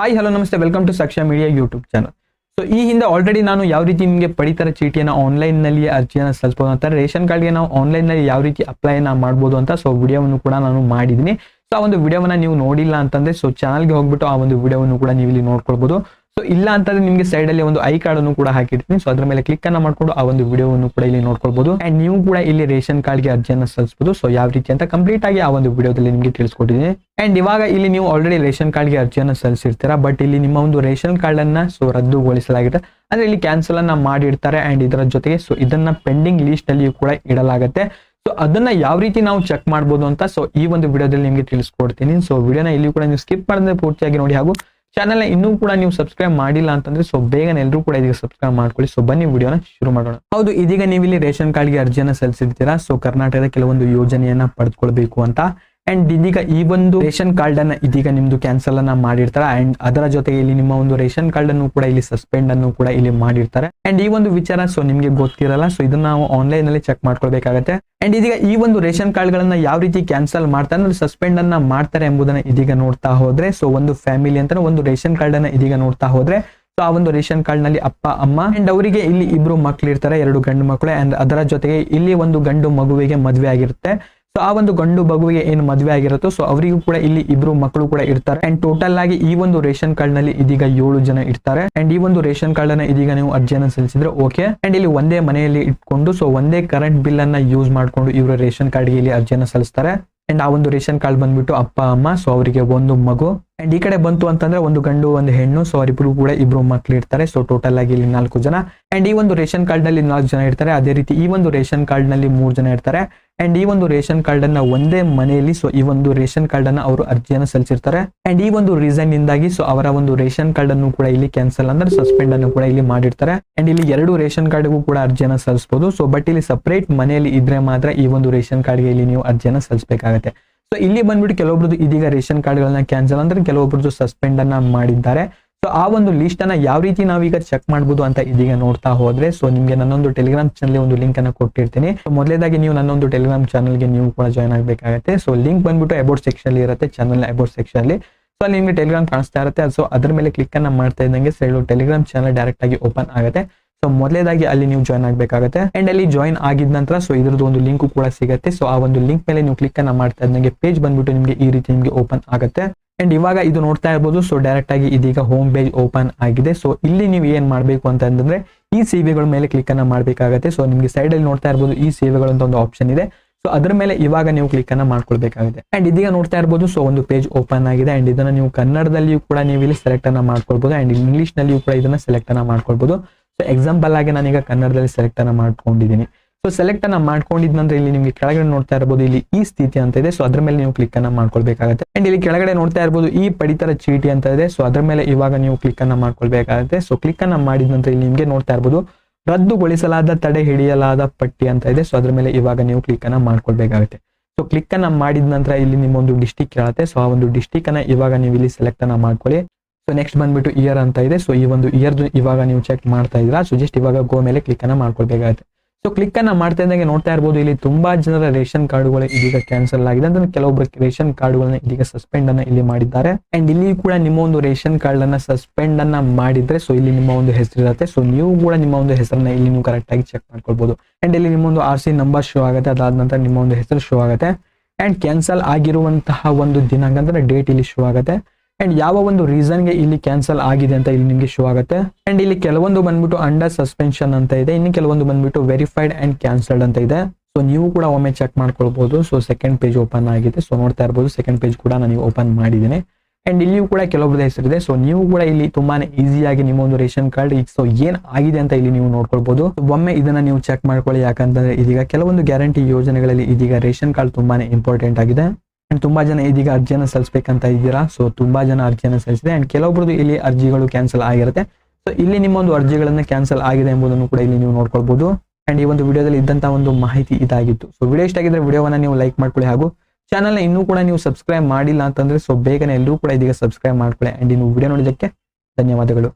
Hi hello ನಮಸ್ತೆ. Welcome to Sakshya media YouTube channel so ಈ ಹಿಂದೆ ಆಲ್ರೆಡಿ ನಾನು ಯಾವ ರೀತಿ ನಿಮಗೆ ಪಡಿತರ ಚೀಟಿಯನ್ನು ಆನ್ಲೈನ್ನಲ್ಲಿ ಅರ್ಜಿಯನ್ನು ಸಲ್ಲಿಸ್ಬೋದು ಅಂತ, ರೇಷನ್ ಕಾರ್ಡ್ಗೆ ನಾವು ಆನ್ಲೈನ್ನಲ್ಲಿ ಯಾವ ರೀತಿ ಅಪ್ಲೈನ ಮಾಡ್ಬೋದು ಅಂತ ಸೊ ವಿಡಿಯೋವನ್ನು ಕೂಡ ನಾನು ಮಾಡಿದ್ದೀನಿ. ಸೊ ಆ ಒಂದು ವಿಡಿಯೋವನ್ನ ನೀವು ನೋಡಿಲ್ಲ ಅಂತಂದರೆ ಸೊ ಚಾನಲ್ಗೆ ಹೋಗ್ಬಿಟ್ಟು ಆ ಒಂದು ವಿಡಿಯೋವನ್ನು ಕೂಡ ನೀವು ಇಲ್ಲಿ ನೋಡ್ಕೊಳ್ಬೋದು. ಸೊ ಇಲ್ಲ ಅಂತಂದ್ರೆ ನಿಮಗೆ ಸೈಡ್ ಅಲ್ಲಿ ಒಂದು ಐ ಕಾರ್ಡ್ ಅನ್ನು ಕೂಡ ಹಾಕಿರ್ತೀನಿ. ಸೊ ಅದ್ರ ಮೇಲೆ ಕ್ಲಿಕ್ ಅನ್ನ ಮಾಡ್ಕೊಂಡು ಆ ಒಂದು ವಿಡಿಯೋವನ್ನು ಕೂಡ ಇಲ್ಲಿ ನೋಡ್ಕೊಳ್ಬಹುದು ಅಂಡ್ ನೀವು ಕೂಡ ಇಲ್ಲಿ ರೇಷನ್ ಕಾರ್ಡ್ಗೆ ಅರ್ಜಿಯನ್ನು ಸಲ್ಲಿಸಬಹುದು ಸೊ ಯಾವ ರೀತಿ ಅಂತ ಕಂಪ್ಲೀಟ್ ಆಗಿ ಆ ಒಂದು ವಿಡಿಯೋದಲ್ಲಿ ನಿಮಗೆ ತಿಳಿಸ್ಕೊಟ್ಟಿದ್ದೀನಿ. ಅಂಡ್ ಇವಾಗ ಇಲ್ಲಿ ನೀವು ಆಲ್ರೆಡಿ ರೇಷನ್ ಕಾರ್ಡ್ಗೆ ಅರ್ಜಿಯನ್ನು ಸಲ್ಲಿಸಿರ್ತೀರಾ. ಬಟ್ ಇಲ್ಲಿ ನಿಮ್ಮ ಒಂದು ರೇಷನ್ ಕಾರ್ಡ್ ಅನ್ನ ಸೊ ರದ್ದುಗೊಳಿಸಲಾಗಿದೆ. ಅಂದ್ರೆ ಇಲ್ಲಿ ಕ್ಯಾನ್ಸಲ್ ಅನ್ನ ಮಾಡಿರ್ತಾರೆ ಅಂಡ್ ಇದರ ಜೊತೆಗೆ ಸೊ ಇದನ್ನ ಪೆಂಡಿಂಗ್ ಲಿಸ್ಟ್ ಅಲ್ಲಿ ಕೂಡ ಇಡಲಾಗುತ್ತೆ. ಸೊ ಅದನ್ನ ಯಾವ ರೀತಿ ನಾವು ಚೆಕ್ ಮಾಡ್ಬೋದು ಅಂತ ಸೊ ಈ ಒಂದು ವಿಡಿಯೋದಲ್ಲಿ ನಿಮಗೆ ತಿಳಿಸ್ಕೊಡ್ತೀನಿ. ಸೊ ವಿಡಿಯೋನ ಇಲ್ಲಿ ಕೂಡ ನೀವು ಸ್ಕಿಪ್ ಮಾಡಿದ್ರೆ ಪೂರ್ತಿಯಾಗಿ ನೋಡಿ. ಹಾಗೂ ಚಾನಲ್ ಇನ್ನೂ ಕೂಡ ನೀವು ಸಬ್ಸ್ಕ್ರೈಬ್ ಮಾಡಿಲ್ಲ ಅಂತಂದ್ರೆ ಸೊ ಬೇಗನೆ ಎಲ್ಲರೂ ಕೂಡ ಇದೀಗ ಸಬ್ಸ್ಕ್ರೈಬ್ ಮಾಡ್ಕೊಳ್ಳಿ. ಸೊ ಬನ್ನಿ ವಿಡಿಯೋನ ಶುರು ಮಾಡೋಣ. ಹೌದು, ಇದೀಗ ನೀವು ಇಲ್ಲಿ ರೇಷನ್ ಕಾರ್ಡ್ಗೆ ಅರ್ಜಿಯನ್ನು ಸಲ್ಲಿಸಿರ್ತೀರಾ? ಸೊ ಕರ್ನಾಟಕದ ಕೆಲವೊಂದು ಯೋಜನೆಯನ್ನ ಪಡೆದುಕೊಳ್ಬೇಕು ಅಂತ ಅಂಡ್ ಇದೀಗ ಈ ಒಂದು ರೇಷನ್ ಕಾರ್ಡ್ ಅನ್ನ ಇದೀಗ ನಿಮ್ದು ಕ್ಯಾನ್ಸಲ್ ಅನ್ನ ಮಾಡಿರ್ತಾರೆ. ಅಂಡ್ ಅದರ ಜೊತೆಗೆ ಇಲ್ಲಿ ನಿಮ್ಮ ಒಂದು ರೇಷನ್ ಕಾರ್ಡ್ ಅನ್ನು ಕೂಡ ಇಲ್ಲಿ ಸಸ್ಪೆಂಡ್ ಅನ್ನು ಕೂಡ ಇಲ್ಲಿ ಮಾಡಿರ್ತಾರೆ. ಅಂಡ್ ಈ ಒಂದು ವಿಚಾರ ಸೊ ನಿಮ್ಗೆ ಗೊತ್ತಿರಲ್ಲ ಸೊ ಇದನ್ನ ನಾವು ಆನ್ಲೈನ್ ಅಲ್ಲಿ ಚೆಕ್ ಮಾಡ್ಕೊಳ್ಬೇಕಾಗತ್ತೆ. ಅಂಡ್ ಇದೀಗ ಈ ಒಂದು ರೇಷನ್ ಕಾರ್ಡ್ ಗಳನ್ನ ಯಾವ ರೀತಿ ಕ್ಯಾನ್ಸಲ್ ಮಾಡ್ತಾರೆ ಸಸ್ಪೆಂಡ್ ಅನ್ನ ಮಾಡ್ತಾರೆ ಎಂಬುದನ್ನ ಇದೀಗ ನೋಡ್ತಾ ಹೋದ್ರೆ ಸೊ ಒಂದು ಫ್ಯಾಮಿಲಿ ಅಂತ ಒಂದು ರೇಷನ್ ಕಾರ್ಡ್ ಅನ್ನ ಇದೀಗ ನೋಡ್ತಾ ಹೋದ್ರೆ ಸೊ ಆ ಒಂದು ರೇಷನ್ ಕಾರ್ಡ್ನಲ್ಲಿ ಅಪ್ಪ, ಅಮ್ಮ ಅಂಡ್ ಅವರಿಗೆ ಇಲ್ಲಿ ಇಬ್ರು ಮಕ್ಳು ಇರ್ತಾರೆ ಎರಡು ಗಂಡು ಮಕ್ಕಳು. ಅಂಡ್ ಅದರ ಜೊತೆಗೆ ಇಲ್ಲಿ ಒಂದು ಗಂಡು ಮಗುವಿಗೆ ಮದುವೆ ಆಗಿರುತ್ತೆ. ಸೊ ಆ ಒಂದು ಗಂಡು ಮಗುವಿಗೆ ಏನು ಮದುವೆ ಆಗಿರುತ್ತೋ ಸೊ ಅವರಿಗೂ ಕೂಡ ಇಲ್ಲಿ ಇಬ್ರು ಮಕ್ಕಳು ಕೂಡ ಇರ್ತಾರೆ. ಅಂಡ್ ಟೋಟಲ್ ಆಗಿ ಈ ಒಂದು ರೇಷನ್ ಕಾರ್ಡ್ನಲ್ಲಿ ಇದೀಗ ಏಳು ಜನ ಇರ್ತಾರೆ. ಅಂಡ್ ಈ ಒಂದು ರೇಷನ್ ಕಾರ್ಡ್ ಅನ್ನ ಇದೀಗ ನೀವು ಅರ್ಜಿಯನ್ನು ಸಲ್ಲಿಸಿದ್ರೆ ಓಕೆ ಅಂಡ್ ಇಲ್ಲಿ ಒಂದೇ ಮನೆಯಲ್ಲಿ ಇಟ್ಕೊಂಡು ಸೊ ಒಂದೇ ಕರೆಂಟ್ ಬಿಲ್ ಅನ್ನ ಯೂಸ್ ಮಾಡ್ಕೊಂಡು ಇವರು ರೇಷನ್ ಕಾರ್ಡ್ಗೆ ಇಲ್ಲಿ ಅರ್ಜಿಯನ್ನು ಸಲ್ಲಿಸ್ತಾರೆ. ಅಂಡ್ ಆ ಒಂದು ರೇಷನ್ ಕಾರ್ಡ್ ಬಂದ್ಬಿಟ್ಟು ಅಪ್ಪ, ಅಮ್ಮ ಸೊ ಅವರಿಗೆ ಒಂದು ಮಗು ಅಂಡ್ ಈ ಕಡೆ ಬಂತು ಅಂತಂದ್ರೆ ಒಂದು ಗಂಡು, ಒಂದು ಹೆಣ್ಣು ಸೊ ಅವರಿಬ್ರು ಕೂಡ ಇಬ್ರು ಮಕ್ಳು ಇರ್ತಾರೆ. ಸೊ ಟೋಟಲ್ ಆಗಿ ಇಲ್ಲಿ ನಾಲ್ಕು ಜನ. ಅಂಡ್ ಈ ಒಂದು ರೇಷನ್ ಕಾರ್ಡ್ನಲ್ಲಿ ನಾಲ್ಕು ಜನ ಇರ್ತಾರೆ. ಅದೇ ರೀತಿ ಈ ಒಂದು ರೇಷನ್ ಕಾರ್ಡ್ನಲ್ಲಿ ಮೂರು ಜನ ಇರ್ತಾರೆ. ಅಂಡ್ ಈ ಒಂದು ರೇಷನ್ ಕಾರ್ಡ್ ಅನ್ನ ಒಂದೇ ಮನೆಯಲ್ಲಿ ಸೊ ಈ ಒಂದು ರೇಷನ್ ಕಾರ್ಡ್ ಅನ್ನ ಅವರು ಅರ್ಜಿಯನ್ನು ಸಲ್ಲಿಸಿರ್ತಾರೆ. ಅಂಡ್ ಈ ಒಂದು ರೀಸನ್ ಇಂದಾಗಿ ಸೊ ಅವರ ಒಂದು ರೇಷನ್ ಕಾರ್ಡ್ ಅನ್ನು ಕೂಡ ಇಲ್ಲಿ ಕ್ಯಾನ್ಸಲ್ ಅಂದ್ರೆ ಸಸ್ಪೆಂಡ್ ಅನ್ನು ಕೂಡ ಇಲ್ಲಿ ಮಾಡಿರ್ತಾರೆ. ಅಂಡ್ ಇಲ್ಲಿ ಎರಡು ರೇಷನ್ ಕಾರ್ಡ್ಗೂ ಕೂಡ ಅರ್ಜಿಯನ್ನು ಸಲ್ಲಿಸಬಹುದು ಸೊ ಬಟ್ ಇಲ್ಲಿ ಸಪರೇಟ್ ಮನೆಯಲ್ಲಿ ಇದ್ರೆ ಮಾತ್ರ ಈ ಒಂದು ರೇಷನ್ ಕಾರ್ಡ್ಗೆ ಇಲ್ಲಿ ನೀವು ಅರ್ಜಿಯನ್ನು ಸಲ್ಲಿಸಬೇಕಾಗತ್ತೆ. ಇಲ್ಲಿ ಬಂದ್ಬಿಟ್ಟು ಕೆಲವೊಬ್ರದ್ದು ಇದೀಗ ರೇಷನ್ ಕಾರ್ಡ್ಗಳನ್ನ ಕ್ಯಾನ್ಸಲ್ ಅಂದ್ರೆ ಕೆಲವೊಬ್ರದ್ದು ಸಸ್ಪೆಂಡ್ ಅನ್ನ ಮಾಡಿದ್ದಾರೆ. ಸೊ ಆ ಒಂದು ಲಿಸ್ಟ್ ಅನ್ನ ಯಾವ ರೀತಿ ನಾವೀಗ ಚೆಕ್ ಮಾಡಬಹುದು ಅಂತ ಇದೀಗ ನೋಡ್ತಾ ಹೋದ್ರೆ ಸೊ ನಿಮ್ಗೆ ನನ್ನೊಂದು ಟೆಲಿಗ್ರಾಮ್ ಚಾನಲ್ ಒಂದು ಲಿಂಕ್ ಅನ್ನ ಕೊಟ್ಟಿರ್ತೀನಿ. ಸೊ ಮೊದಲೇದಾಗಿ ನೀವು ನನ್ನೊಂದು ಟೆಲಿಗ್ರಾಮ್ ಚಾನಲ್ಗೆ ನೀವು ಕೂಡ ಜಾಯ್ನ್ ಆಗಬೇಕಾಗುತ್ತೆ. ಸೊ ಲಿಂಕ್ ಬಂದ್ಬಿಟ್ಟು ಅಬೌಟ್ ಸೆಕ್ಷನ್ ಇರುತ್ತೆ ಚಾನಲ್ ಅಬೌಟ್ ಸೆಕ್ಷನ್ ಅಲ್ಲಿ. ಸೊ ಅಲ್ಲಿ ನಿಮ್ಗೆ ಟೆಲಿಗ್ರಾಮ್ ಕಾಣಿಸ್ತಾ ಇರುತ್ತೆ. ಸೊ ಅದ್ರ ಮೇಲೆ ಕ್ಲಿಕ್ ಅನ್ನ ಮಾಡ್ತಾ ಇದ್ದಂಗೆ ಟೆಲಿಗ್ರಾಮ್ ಚಾನಲ್ ಡೈರೆಕ್ಟ್ ಆಗಿ ಓಪನ್ ಆಗುತ್ತೆ. ಸೊ ಮೊದಲೇದಾಗಿ ಅಲ್ಲಿ ನೀವು ಜಾಯ್ನ್ ಆಗಬೇಕಾಗುತ್ತೆ. ಅಂಡ್ ಅಲ್ಲಿ ಜಾಯ್ನ್ ಆಗಿದ ನಂತರ ಸೊ ಇದ್ರದ್ದು ಒಂದು ಲಿಂಕ್ ಕೂಡ ಸಿಗುತ್ತೆ. ಸೊ ಆ ಒಂದು ಲಿಂಕ್ ಮೇಲೆ ನೀವು ಕ್ಲಿಕ್ ಅನ್ನ ಮಾಡ್ತಾ ಇದ್ದಂಗೆ ಪೇಜ್ ಬಂದ್ಬಿಟ್ಟು ನಿಮಗೆ ಈ ರೀತಿ ನಿಮಗೆ ಓಪನ್ ಆಗುತ್ತೆ. ಅಂಡ್ ಇವಾಗ ಇದು ನೋಡ್ತಾ ಇರ್ಬೋದು ಸೊ ಡೈರೆಕ್ಟ್ ಆಗಿ ಇದೀಗ ಹೋಮ್ ಪೇಜ್ ಓಪನ್ ಆಗಿದೆ. ಸೊ ಇಲ್ಲಿ ನೀವು ಏನ್ ಮಾಡಬೇಕು ಅಂತ ಅಂತಂದ್ರೆ ಈ ಸೇವೆಗಳ ಮೇಲೆ ಕ್ಲಿಕ್ ಅನ್ನ ಮಾಡಬೇಕಾಗುತ್ತೆ. ಸೊ ನಿಮಗೆ ಸೈಡ್ ಅಲ್ಲಿ ನೋಡ್ತಾ ಇರ್ಬೋದು, ಈ ಸೇವೆಗಳು ಅಂತ ಒಂದು ಆಪ್ಷನ್ ಇದೆ. ಸೊ ಅದ್ರ ಮೇಲೆ ಇವಾಗ ನೀವು ಕ್ಲಿಕ್ ಅನ್ನ ಮಾಡ್ಕೊಳ್ಬೇಕಾಗುತ್ತೆ. ಅಂಡ್ ಇದೀಗ ನೋಡ್ತಾ ಇರ್ಬೋದು ಸೊ ಒಂದು ಪೇಜ್ ಓಪನ್ ಆಗಿದೆ. ಅಂಡ್ ಇದನ್ನ ನೀವು ಕನ್ನಡದಲ್ಲಿಯೂ ಕೂಡ ನೀವು ಇಲ್ಲಿ ಸೆಲೆಕ್ಟ್ ಅನ್ನ ಮಾಡ್ಕೊಳ್ಬಹುದು ಅಂಡ್ ಇಂಗ್ಲಿಷ್ ನಲ್ಲಿಯೂ ಕೂಡ ಇದನ್ನ ಸೆಲೆಕ್ಟ್ ಅನ್ನ ಮಾಡ್ಕೊಳ್ಬಹುದು ಸೊ ಎಕ್ಸಾಂಪಲ್ ಆಗಿ ನಾನೀಗ ಕನ್ನಡದಲ್ಲಿ ಸೆಲೆಕ್ಟ್ ಅನ್ನ ಮಾಡ್ಕೊಂಡಿದ್ದೀನಿ. ಸೊ ಸೆಲೆಕ್ಟ್ ಅನ್ನ ಮಾಡ್ಕೊಂಡಿದ್ ನಂತರ ಇಲ್ಲಿ ನಿಮಗೆ ಕೆಳಗಡೆ ನೋಡ್ತಾ ಇರಬಹುದು ಇಲ್ಲಿ ಈ ಸ್ಥಿತಿ ಅಂತ ಇದೆ. ಸೊ ಅದ್ರ ಮೇಲೆ ನೀವು ಕ್ಲಿಕ್ ಅನ್ನ ಮಾಡ್ಕೊಳ್ಬೇಕಾಗುತ್ತೆ. ಅಂಡ್ ಇಲ್ಲಿ ಕೆಳಗಡೆ ನೋಡ್ತಾ ಇರಬಹುದು ಈ ಪಡಿತರ ಚೀಟಿ ಅಂತ ಇದೆ. ಸೊ ಅದ್ರ ಮೇಲೆ ಇವಾಗ ನೀವು ಕ್ಲಿಕ್ ಅನ್ನ ಮಾಡ್ಕೊಳ್ಬೇಕಾಗುತ್ತೆ. ಸೊ ಕ್ಲಿಕ್ ಅನ್ನ ಮಾಡಿದ ನಂತರ ಇಲ್ಲಿ ನಿಮಗೆ ನೋಡ್ತಾ ಇರಬಹುದು ರದ್ದುಗೊಳಿಸಲಾದ ತಡೆ ಹಿಡಿಯಲಾದ ಪಟ್ಟಿ ಅಂತ ಇದೆ. ಸೊ ಅದ್ರ ಮೇಲೆ ಇವಾಗ ನೀವು ಕ್ಲಿಕ್ ಅನ್ನ ಮಾಡ್ಕೊಳ್ಬೇಕಾಗುತ್ತೆ. ಸೊ ಕ್ಲಿಕ್ ಅನ್ನ ಮಾಡಿದ ನಂತರ ಇಲ್ಲಿ ನಿಮ್ಮೊಂದು ಡಿಸ್ಟಿಕ್ ಕೇಳುತ್ತೆ. ಸೊ ಆ ಒಂದು ಡಿಸ್ಟಿಕ್ ಅನ್ನ ಇವಾಗ ನೀವು ಇಲ್ಲಿ ಸೆಲೆಕ್ಟ್ ಅನ್ನ ಮಾಡ್ಕೊಳ್ಳಿ. ಸೊ ನೆಕ್ಸ್ಟ್ ಬಂದ್ಬಿಟ್ಟು ಇಯರ್ ಅಂತ ಇದೆ. ಸೊ ಈ ಒಂದು ಇಯರ್ ಇವಾಗ ನೀವು ಚೆಕ್ ಮಾಡ್ತಾ ಇದ್ರ ಸೊ ಜಸ್ಟ್ ಇವಾಗ ಗೋ ಮೇಲೆ ಕ್ಲಿಕ್ ಅನ್ನ ಮಾಡ್ಕೊಳ್ಬೇಕಾಗುತ್ತೆ. ಸೊ ಕ್ಲಿಕ್ ಅನ್ನ ಮಾಡ್ತಾ ಇದ್ದಂಗೆ ನೋಡ್ತಾ ಇರ್ಬೋದು. ಇಲ್ಲಿ ತುಂಬಾ ಜನರ ರೇಷನ್ ಕಾರ್ಡ್ಗಳು ಇದೀಗ ಕ್ಯಾನ್ಸಲ್ ಆಗಿದೆ ಅಂದ್ರೆ ಕೆಲವೊಬ್ಬರು ರೇಷನ್ ಕಾರ್ಡ್ಗಳನ್ನ ಇದೀಗ ಸಸ್ಪೆಂಡ್ ಅನ್ನ ಇಲ್ಲಿ ಮಾಡಿದ್ದಾರೆ. ಅಂಡ್ ಇಲ್ಲಿ ಕೂಡ ನಿಮ್ಮ ಒಂದು ರೇಷನ್ ಕಾರ್ಡ್ ಅನ್ನ ಸಸ್ಪೆಂಡ್ ಅನ್ನ ಮಾಡಿದ್ರೆ ಸೊ ಇಲ್ಲಿ ನಿಮ್ಮ ಒಂದು ಹೆಸರು ಇರುತ್ತೆ. ಸೊ ನೀವು ಕೂಡ ನಿಮ್ಮ ಒಂದು ಹೆಸರನ್ನ ಇಲ್ಲಿ ನೀವು ಕರೆಕ್ಟ್ ಆಗಿ ಚೆಕ್ ಮಾಡ್ಕೊಳ್ಬಹುದು ಅಂಡ್ ಇಲ್ಲಿ ನಿಮ್ಮ ಒಂದು ಆರ್ ಸಿ ನಂಬರ್ ಶೋ ಆಗುತ್ತೆ. ಅದಾದ ನಂತರ ನಿಮ್ಮ ಒಂದು ಹೆಸರು ಶೋ ಆಗುತ್ತೆ. ಅಂಡ್ ಕ್ಯಾನ್ಸಲ್ ಆಗಿರುವಂತಹ ಒಂದು ದಿನಾಂಕ ಅಂದ್ರೆ ಡೇಟ್ ಇಲ್ಲಿ ಶೋ ಆಗುತ್ತೆ. ಅಂಡ್ ಯಾವ ಒಂದು ರೀಸನ್ಗೆ ಇಲ್ಲಿ ಕ್ಯಾನ್ಸಲ್ ಆಗಿದೆ ಅಂತ ಇಲ್ಲಿ ನಿಮಗೆ ಶೋ ಆಗುತ್ತೆ? ಅಂಡ್ ಇಲ್ಲಿ ಕೆಲವೊಂದು ಬಂದ್ಬಿಟ್ಟು ಅಂಡರ್ ಸಸ್ಪೆನ್ಷನ್ ಅಂತ ಇದೆ. ಇನ್ನು ಕೆಲವೊಂದು ಬಂದ್ಬಿಟ್ಟು ವೆರಿಫೈಡ್ ಅಂಡ್ ಕ್ಯಾನ್ಸಲ್ಡ್ ಅಂತ ಇದೆ. ಸೊ ನೀವು ಕೂಡ ಒಮ್ಮೆ ಚೆಕ್ ಮಾಡ್ಕೊಳ್ಬಹುದು ಸೊ ಸೆಕೆಂಡ್ ಪೇಜ್ ಓಪನ್ ಆಗಿದೆ. ಸೊ ನೋಡ್ತಾ ಇರ್ಬೋದು. ಸೆಕೆಂಡ್ ಪೇಜ್ ಕೂಡ ನಾನು ಓಪನ್ ಮಾಡಿದ್ದೀನಿ. ಅಂಡ್ ಇಲ್ಲಿಯೂ ಕೂಡ ಕೆಲವೊಬ್ಬರ ಹೆಸರಿದೆ ಸೊ ನೀವು ಕೂಡ ಇಲ್ಲಿ ತುಂಬಾನೇ ಈಸಿಯಾಗಿ ನಿಮ್ಮ ಒಂದು ರೇಷನ್ ಕಾರ್ಡ್ ಸೊ ಏನ್ ಆಗಿದೆ ಅಂತ ಇಲ್ಲಿ ನೀವು ನೋಡ್ಕೊಳ್ಬಹುದು ಒಮ್ಮೆ ಇದನ್ನ ನೀವು ಚೆಕ್ ಮಾಡ್ಕೊಳ್ಳಿ. ಯಾಕಂತಂದ್ರೆ ಇದೀಗ ಕೆಲವೊಂದು ಗ್ಯಾರಂಟಿ ಯೋಜನೆಗಳಲ್ಲಿ ಇದೀಗ ರೇಷನ್ ಕಾರ್ಡ್ ತುಂಬಾನೇ ಇಂಪಾರ್ಟೆಂಟ್ ಆಗಿದೆ. ಅಂಡ್ ತುಂಬಾ ಜನ ಇದೀಗ ಅರ್ಜಿಯನ್ನು ಸಲ್ಲಿಸಬೇಕಂತ ಇದ್ದೀರಾ? ಸೊ ತುಂಬಾ ಜನ ಅರ್ಜಿಯನ್ನು ಸಲ್ಲಿಸಿದೆ. ಅಂಡ್ ಕೆಲವೊಬ್ರದ್ದು ಇಲ್ಲಿ ಅರ್ಜಿಗಳು ಕ್ಯಾನ್ಸಲ್ ಆಗಿರುತ್ತೆ. ಸೊ ಇಲ್ಲಿ ನಿಮ್ಮ ಒಂದು ಅರ್ಜಿಗಳನ್ನ ಕ್ಯಾನ್ಸಲ್ ಆಗಿದೆ ಎಂಬುದನ್ನು ಕೂಡ ಇಲ್ಲಿ ನೀವು ನೋಡ್ಕೊಳ್ಬಹುದು ಅಂಡ್ ಈ ಒಂದು ವಿಡಿಯೋದಲ್ಲಿ ಇದ್ದಂತ ಒಂದು ಮಾಹಿತಿ ಇದಾಗಿತ್ತು. ಸೊ ವಿಡಿಯೋ ಇಷ್ಟ ಆಗಿದ್ರೆ ವಿಡಿಯೋವನ್ನ ನೀವು ಲೈಕ್ ಮಾಡ್ಕೊಳ್ಳಿ ಹಾಗೂ ಚಾನಲ್ನ ಇನ್ನೂ ಕೂಡ ನೀವು ಸಬ್ಸ್ಕ್ರೈಬ್ ಮಾಡಿಲ್ಲ ಅಂತಂದ್ರೆ ಸೊ ಬೇಗನೆ ಎಲ್ಲರೂ ಕೂಡ ಇದೀಗ ಸಬ್ಸ್ಕ್ರೈಬ್ ಮಾಡ್ಕೊಳ್ಳಿ. ಅಂಡ್ ಇನ್ನು ವಿಡಿಯೋ ನೋಡಿದ್ದಕ್ಕೆ ಧನ್ಯವಾದಗಳು.